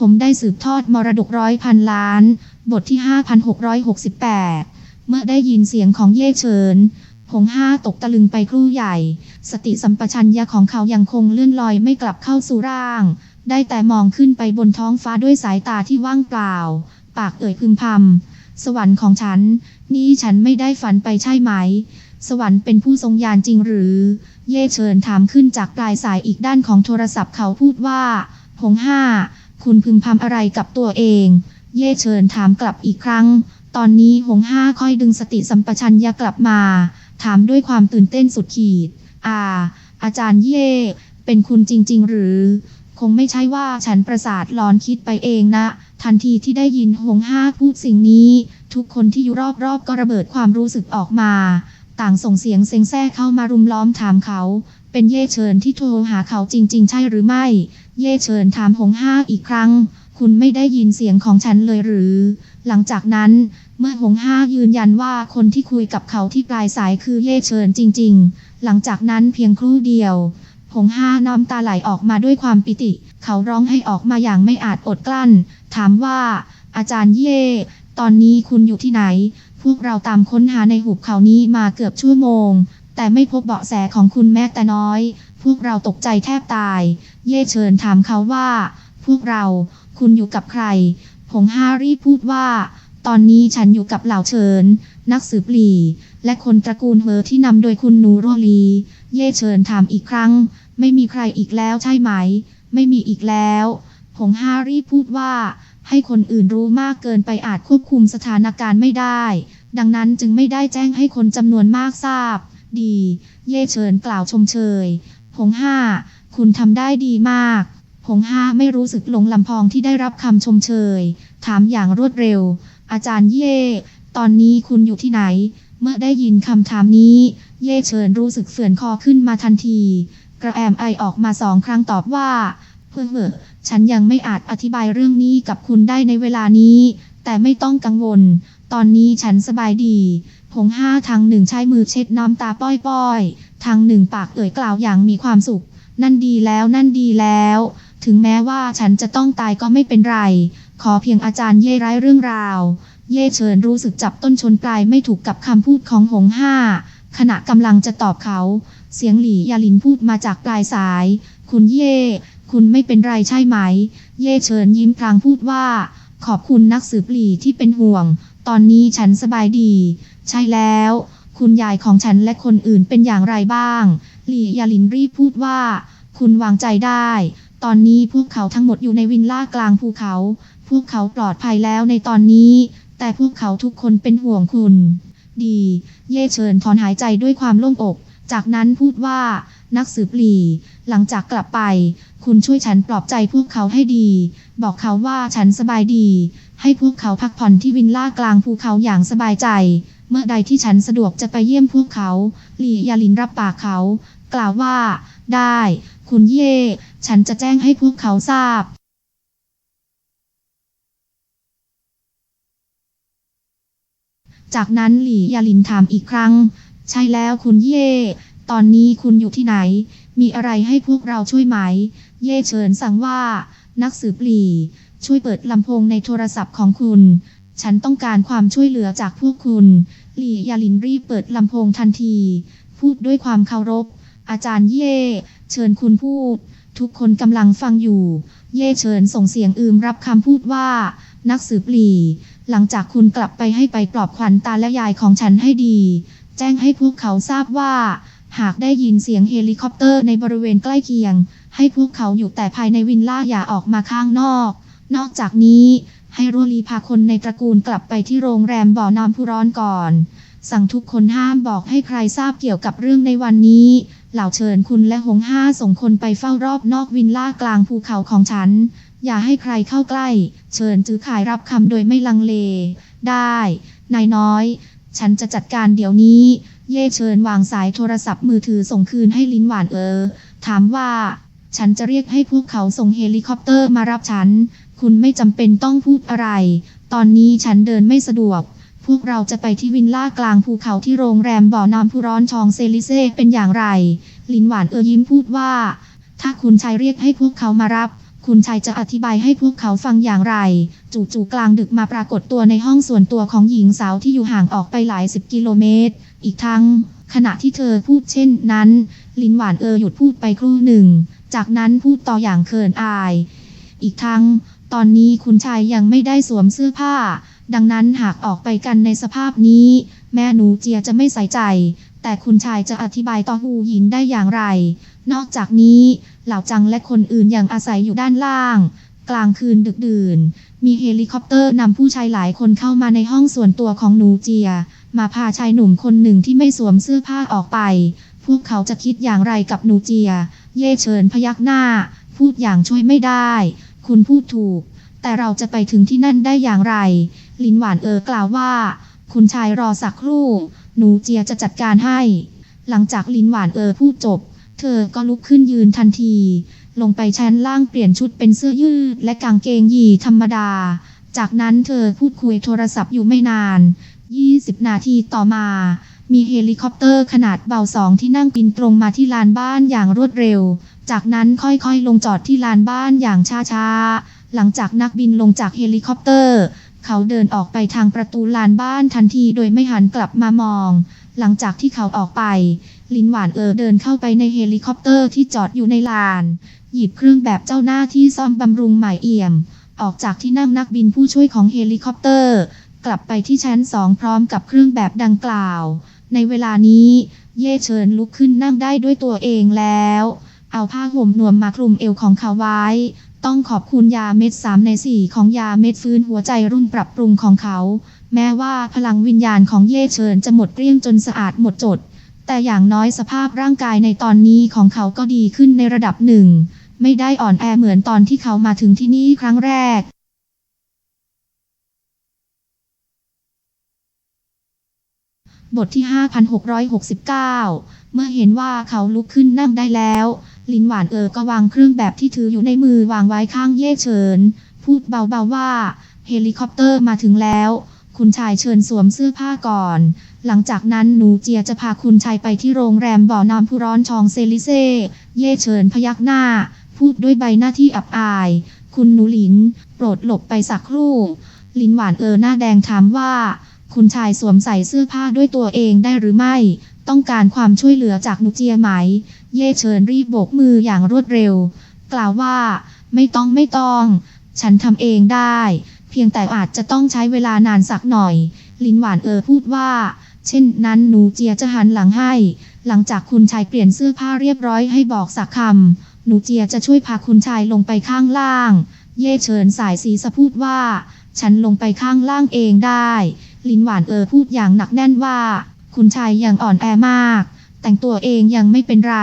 ผมได้สืบทอดมรดกร้อยพันล้าน บทที่ 5668 เมื่อได้ยินเสียงของเย่เฉินหงห้าตกตะลึงไปครู่ใหญ่ สติสัมปชัญญะของเขายังคงเลื่อนลอยไม่กลับเข้าสู่ร่าง ได้แต่มองขึ้นไปบนท้องฟ้าด้วยสายตาที่ว่างเปล่า ปากเอ่ยพึมพำสวรรค์ของฉัน นี่ฉันไม่ได้ฝันไปใช่ไหม สวรรค์เป็นผู้ทรงญาณจริงหรือ เย่เฉินถามขึ้นจากปลายสายอีกด้านของโทรศัพท์เขาพูดว่าหงห้า คุณพึมพำอะไรกับตัวเอง เย่เฉินถามกลับอีกครั้ง ตอนนี้หงห้าค่อยดึงสติสัมปชัญญะกลับมา ถามด้วยความตื่นเต้นสุดขีด อ่า อาจารย์เย่ เป็นคุณจริง ๆ หรือ คงไม่ใช่ว่าฉันประสาทหลอนคิดไปเองนะ ทันทีที่ได้ยินหงห้าพูดสิ่งนี้ ทุกคนที่อยู่รอบๆก็ระเบิดความรู้สึกออกมา ต่างส่งเสียงเซ็งแซ่เข้ามารุมล้อมถามเขา เป็นเย่เฉินที่โทรหาเขาจริง ๆ ใช่หรือไม่ เย่เฉินถามหงห้าอีกครั้ง คุณไม่ได้ยินเสียงของฉันเลยหรือ หลังจากนั้น เมื่อหงห้ายืนยันว่าคนที่คุยกับเขาที่ปลายสายคือเย่เฉินจริง ๆ หลังจากนั้นเพียงครู่เดียวหงห้าน้ำตาไหลออกมาด้วยความปิติ เขาร้องให้ออกมาอย่างไม่อาจอดกลั้น ถามว่า อาจารย์เย่ ตอนนี้คุณอยู่ที่ไหน พวกเราตามค้นหาในหุบเขานี้มาเกือบชั่วโมง แต่ไม่พบเบาะแสของคุณแม้แต่น้อย พวกเราตกใจแทบตาย เย่เชิญถามเขาว่า พวกเรา คุณอยู่กับใคร ผงฮารี่พูดว่า ตอนนี้ฉันอยู่กับเหล่าเชิญ นักสืบหลีและคนตระกูลเฮอที่นำโดยคุณนูโรลี เย่เชิญถามอีกครั้ง ไม่มีใครอีกแล้วใช่ไหม ไม่มีอีกแล้วผงฮารี่พูดว่าให้คนอื่นรู้มากเกินไปอาจควบคุมสถานการณ์ไม่ได้ ดังนั้นจึงไม่ได้แจ้งให้คนจำนวนมากทราบ ดี เย่เชิญกล่าวชมเชย ผงห้า คุณทำได้ดีมากผงห้าไม่รู้สึกหลงลำพองที่ได้รับคำชมเชย ถามอย่างรวดเร็ว อาจารย์เย่ ตอนนี้คุณอยู่ที่ไหน เมื่อได้ยินคำถามนี้ เย่เชิญรู้สึกเฝื่อนคอขึ้นมาทันที กระแอมไอออกมาสองครั้งตอบว่าเพื่อเหอะฉันยังไม่อาจอธิบายเรื่องนี้กับคุณได้ในเวลานี้ แต่ไม่ต้องกังวล ตอนนี้ฉันสบายดีผงห้าทางหนึ่งใช้มือเช็ดน้ำตาป้อยๆ ทางหนึ่งปากเอ่ยกล่าวอย่างมีความสุข นั่นดีแล้วนั่นดีแล้ว ถึงแม้ว่าฉันจะต้องตายก็ไม่เป็นไร ขอเพียงอาจารย์เย่ไร้เรื่องราว เย่เชิญรู้สึกจับต้นชนปลายไม่ถูกกับคำพูดของหงห้า ขณะกำลังจะตอบเขา เสียงหลี่ยาลินพูดมาจากปลายสาย คุณเย่ คุณไม่เป็นไรใช่ไหม เย่เชิญยิ้มพลางพูดว่า ขอบคุณนักสืบหลี่ที่เป็นห่วง ตอนนี้ฉันสบายดี ใช่แล้ว คุณยายของฉันและคนอื่นเป็นอย่างไรบ้าง หลี่ยาลินรีพูดว่า คุณวางใจได้ ตอนนี้พวกเขาทั้งหมดอยู่ในวินล่ากลางภูเขา พวกเขาปลอดภัยแล้วในตอนนี้ แต่พวกเขาทุกคนเป็นห่วงคุณ ดี เย่เชิญถอนหายใจด้วยความโล่งอก จากนั้นพูดว่า นักสืบหลีหลังจากกลับไป คุณช่วยฉันปลอบใจพวกเขาให้ดี บอกเขาว่าฉันสบายดี ให้พวกเขาพักผ่อนที่วินล่ากลางภูเขาอย่างสบายใจ เมื่อใดที่ฉันสะดวกจะไปเยี่ยมพวกเขา หลี่ยาลินรับปากเขา กล่าวว่า ได้ คุณเย่ ฉันจะแจ้งให้พวกเขาทราบจากนั้นหลี่ยาลินถามอีกครั้ง ใช่แล้วคุณเย่ ตอนนี้คุณอยู่ที่ไหน มีอะไรให้พวกเราช่วยไหม เย่เฉินสั่งว่า นักสืบหลี่ ช่วยเปิดลำโพงในโทรศัพท์ของคุณ ฉันต้องการความช่วยเหลือจากพวกคุณหลี่ยาลินรีบเปิดลำโพงทันที พูดด้วยความเคารพ อาจารย์เย่ เชิญคุณพูด ทุกคนกำลังฟังอยู่ เย่เชิญส่งเสียงอืมรับคำพูดว่า นักสืบหลี่ หลังจากคุณกลับไปให้ไปปลอบขวัญตาและยายของฉันให้ดี แจ้งให้พวกเขาทราบว่า หากได้ยินเสียงเฮลิคอปเตอร์ในบริเวณใกล้เคียง ให้พวกเขาอยู่แต่ภายในวินล่าอย่าออกมาข้างนอก นอกจากนี้ ให้รัวลีพาคนในตระกูลกลับไปที่โรงแรมบ่อน้ำพุร้อนก่อน สั่งทุกคนห้ามบอกให้ใครทราบเกี่ยวกับเรื่องในวันนี้ เหล่าเชิญคุณและหงห้าส่งคนไปเฝ้ารอบนอกวินล่ากลางภูเขาของฉัน อย่าให้ใครเข้าใกล้ เชิญจื้อขายรับคำโดยไม่ลังเล ได้นายน้อย ฉันจะจัดการเดี๋ยวนี้ เย่เชิญวางสายโทรศัพท์มือถือส่งคืนให้ลิ้นหวานเออ ถามว่า ฉันจะเรียกให้พวกเขาส่งเฮลิคอปเตอร์มารับฉัน คุณไม่จำเป็นต้องพูดอะไร ตอนนี้ฉันเดินไม่สะดวก พวกเราจะไปที่วินล่ากลางภูเขาที่โรงแรมบ่อน้ำพุร้อนชองเซลิเซ่เป็นอย่างไร ลินหวานเออยิ้มพูดว่า ถ้าคุณชายเรียกให้พวกเขามารับ คุณชายจะอธิบายให้พวกเขาฟังอย่างไร จู่ๆกลางดึกมาปรากฏตัวในห้องส่วนตัวของหญิงสาวที่อยู่ห่างออกไปหลายสิบกิโลเมตร อีกทั้ง ขณะที่เธอพูดเช่นนั้น ลินหวานเออหยุดพูดไปครู่หนึ่ง จากนั้นพูดต่ออย่างเขินอายอีกทั้ง ตอนนี้คุณชายยังไม่ได้สวมเสื้อผ้า ดังนั้นหากออกไปกันในสภาพนี้ แม่หนูเจียจะไม่ใส่ใจ แต่คุณชายจะอธิบายต่อหูหยินได้อย่างไร นอกจากนี้เหล่าจังและคนอื่นยังอาศัยอยู่ด้านล่าง กลางคืนดึกดื่น มีเฮลิคอปเตอร์นำผู้ชายหลายคนเข้ามาในห้องส่วนตัวของหนูเจีย มาพาชายหนุ่มคนหนึ่งที่ไม่สวมเสื้อผ้าออกไป พวกเขาจะคิดอย่างไรกับหนูเจีย เย่เฉินพยักหน้า พูดอย่างช่วยไม่ได้ คุณพูดถูก แต่เราจะไปถึงที่นั่นได้อย่างไร ลินหวานเออกล่าวว่า คุณชายรอสักครู่ หนูเจียจะจัดการให้ หลังจากลินหวานเออพูดจบ เธอก็ลุกขึ้นยืนทันที ลงไปชั้นล่างเปลี่ยนชุดเป็นเสื้อยืดและกางเกงยีธรรมดา จากนั้นเธอพูดคุยโทรศัพท์อยู่ไม่นาน 20 นาทีต่อมามีเฮลิคอปเตอร์ขนาดเบาสองที่นั่งบินตรงมาที่ลานบ้านอย่างรวดเร็ว จากนั้นค่อยๆ ลงจอดที่ลานบ้านอย่างช้าๆ หลังจากนักบินลงจากเฮลิคอปเตอร์ เขาเดินออกไปทางประตูลานบ้านทันทีโดยไม่หันกลับมามอง หลังจากที่เขาออกไป ลินหวานเออเดินเข้าไปในเฮลิคอปเตอร์ที่จอดอยู่ในลาน หยิบเครื่องแบบเจ้าหน้าที่ซ่อมบำรุงใหม่เอี่ยม ออกจากที่นั่งนักบินผู้ช่วยของเฮลิคอปเตอร์ กลับไปที่ชั้นสองพร้อมกับเครื่องแบบดังกล่าว ในเวลานี้ เย่เฉินลุกขึ้นนั่งได้ด้วยตัวเองแล้ว เอาผ้าห่มนวมมาคลุมเอวของเขาไว้ ต้องขอบคุณยาเม็ดสามในสี่ของยาเม็ดฟื้นหัวใจรุ่นปรับปรุงของเขา แม้ว่าพลังวิญญาณของเย่เฉินจะหมดเกลี้ยงจนสะอาดหมดจด แต่อย่างน้อยสภาพร่างกายในตอนนี้ของเขาก็ดีขึ้นในระดับหนึ่ง ไม่ได้อ่อนแอเหมือนตอนที่เขามาถึงที่นี่ครั้งแรกบทที่ 5669 เมื่อเห็นว่าเขาลุกขึ้นนั่งได้แล้ว ลินหวานเออก็วางเครื่องแบบที่ถืออยู่ในมือวางไว้ข้างเย่เฉิน พูดเบาๆว่า เฮลิคอปเตอร์มาถึงแล้ว คุณชายเชิญสวมเสื้อผ้าก่อน หลังจากนั้นหนูเจียจะพาคุณชายไปที่โรงแรมบ่อน้ำผู้ร้อนชองเซลิเซ่เย่เฉินพยักหน้า พูดด้วยใบหน้าที่อับอาย คุณหนูหลิน โปรดหลบไปสักครู่ ลินหวานเออหน้าแดงถามว่า คุณชายสวมใส่เสื้อผ้าด้วยตัวเองได้หรือไม่ ต้องการความช่วยเหลือจากหนูเจียไหม เย่เฉินรีบโบกมืออย่างรวดเร็ว กล่าวว่า ไม่ต้องไม่ต้อง ฉันทำเองได้ เพียงแต่อาจจะต้องใช้เวลานานสักหน่อย ลินหวานเออพูดว่า เช่นนั้นหนูเจียจะหันหลังให้ หลังจากคุณชายเปลี่ยนเสื้อผ้าเรียบร้อยให้บอกสักคำหนูเจียจะช่วยพาคุณชายลงไปข้างล่าง เย่เฉินสายสีสะพูดว่า ฉันลงไปข้างล่างเองได้ ลินหวานเออพูดอย่างหนักแน่นว่า คุณชายยังอ่อนแอมาก แต่งตัวเองยังไม่เป็นไร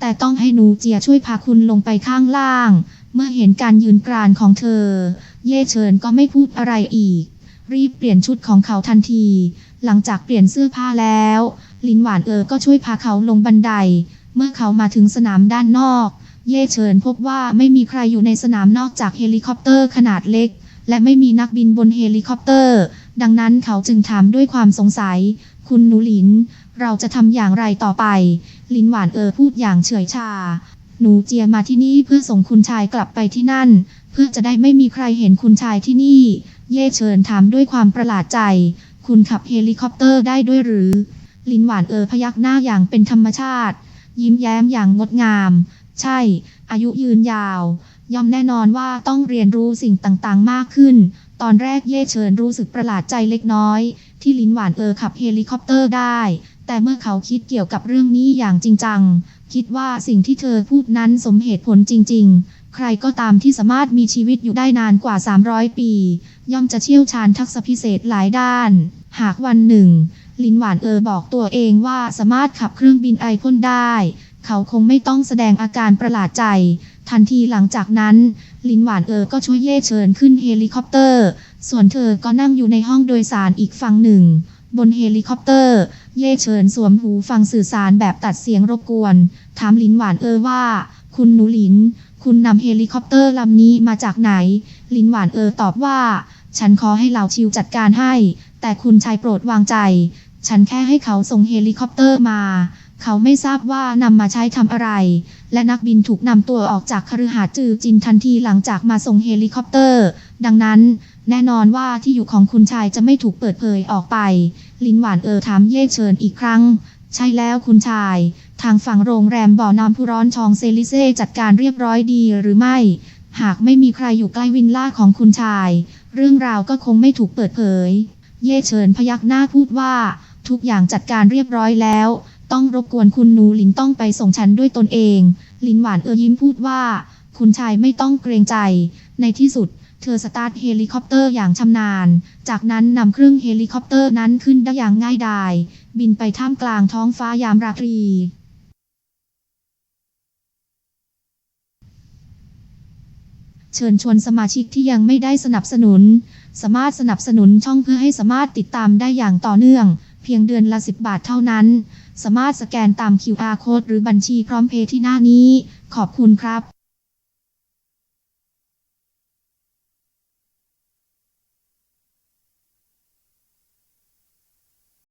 แต่ต้องให้หนูเจียช่วยพาคุณลงไปข้างล่าง เมื่อเห็นการยืนกรานของเธอ เย่เฉินก็ไม่พูดอะไรอีก รีบเปลี่ยนชุดของเขาทันที หลังจากเปลี่ยนเสื้อผ้าแล้ว ลินหวานเออก็ช่วยพาเขาลงบันได เมื่อเขามาถึงสนามด้านนอก เย่เฉินพบว่าไม่มีใครอยู่ในสนามนอกจากเฮลิคอปเตอร์ขนาดเล็ก และไม่มีนักบินบนเฮลิคอปเตอร์ ดังนั้นเขาจึงถามด้วยความสงสัย คุณหนูหลิน เราจะทำอย่างไรต่อไป ลินหวานเออพูดอย่างเฉยชา หนูเจียมาที่นี่เพื่อส่งคุณชายกลับไปที่นั่น เพื่อจะได้ไม่มีใครเห็นคุณชายที่นี่ เย่เฉินถามด้วยความประหลาดใจ คุณขับเฮลิคอปเตอร์ได้ด้วยหรือ ลินหวานเออพยักหน้าอย่างเป็นธรรมชาติ ยิ้มแย้มอย่างงดงาม ใช่ อายุยืนยาว ย่อมแน่นอนว่าต้องเรียนรู้สิ่งต่างๆ มากขึ้น ตอนแรกเย่เฉินรู้สึกประหลาดใจเล็กน้อย ที่ลินหวานเออขับเฮลิคอปเตอร์ได้ แต่เมื่อเขาคิดเกี่ยวกับเรื่องนี้อย่างจริงจัง คิดว่าสิ่งที่เธอพูดนั้นสมเหตุผลจริง ๆ ใครก็ตามที่สามารถมีชีวิตอยู่ได้นานกว่า 300 ปี ย่อมจะเชี่ยวชาญทักษะพิเศษหลายด้าน หากวันหนึ่ง ลินหวานเออบอกตัวเองว่าสามารถขับเครื่องบินไอพ่นได้ เขาคงไม่ต้องแสดงอาการประหลาดใจ ทันทีหลังจากนั้น ลินหวานเออก็ช่วยเย่เฉินขึ้นเฮลิคอปเตอร์ ส่วนเธอก็นั่งอยู่ในห้องโดยสารอีกฝั่งหนึ่ง บนเฮลิคอปเตอร์ เย่เฉินสวมหูฟังสื่อสารแบบตัดเสียงรบกวน ถามลินหวานเออว่า คุณหนูหลิน คุณนำเฮลิคอปเตอร์ลำนี้มาจากไหน ลินหวานเออตอบว่า ฉันขอให้เหล่าชิวจัดการให้ แต่คุณชายโปรดวางใจ ฉันแค่ให้เขาส่งเฮลิคอปเตอร์มา เขาไม่ทราบว่านำมาใช้ทำอะไร และนักบินถูกนำตัวออกจากคฤหาสน์จือจินทันทีหลังจากมาส่งเฮลิคอปเตอร์ ดังนั้นแน่นอนว่าที่อยู่ของคุณชายจะไม่ถูกเปิดเผยออกไป ลินหวานเออถามเย่เฉินอีกครั้ง ใช่แล้วคุณชาย ทางฝั่งโรงแรมบ่อน้ำผู้ร้อนชองเซลิเซ่จัดการเรียบร้อยดีหรือไม่ หากไม่มีใครอยู่ใกล้วินล่าของคุณชาย เรื่องราวก็คงไม่ถูกเปิดเผย เย่เฉินพยักหน้าพูดว่า ทุกอย่างจัดการเรียบร้อยแล้ว ต้องรบกวนคุณหนูหลินต้องไปส่งฉันด้วยตนเอง ลินหวานเออยิ้มพูดว่า คุณชายไม่ต้องเกรงใจ ในที่สุด เธอสตาร์ทเฮลิคอปเตอร์อย่างชำนาญ จากนั้นนำเครื่องเฮลิคอปเตอร์นั้นขึ้นได้อย่างง่ายดาย บินไปท่ามกลางท้องฟ้ายามราตรี เชิญชวนสมาชิกที่ยังไม่ได้สนับสนุน สามารถสนับสนุนช่องเพื่อให้สามารถติดตามได้อย่างต่อเนื่อง เพียงเดือนละ 10 บาทเท่านั้น สามารถสแกนตาม QR code หรือบัญชีพร้อมเพย์ที่หน้านี้ ขอบคุณครับ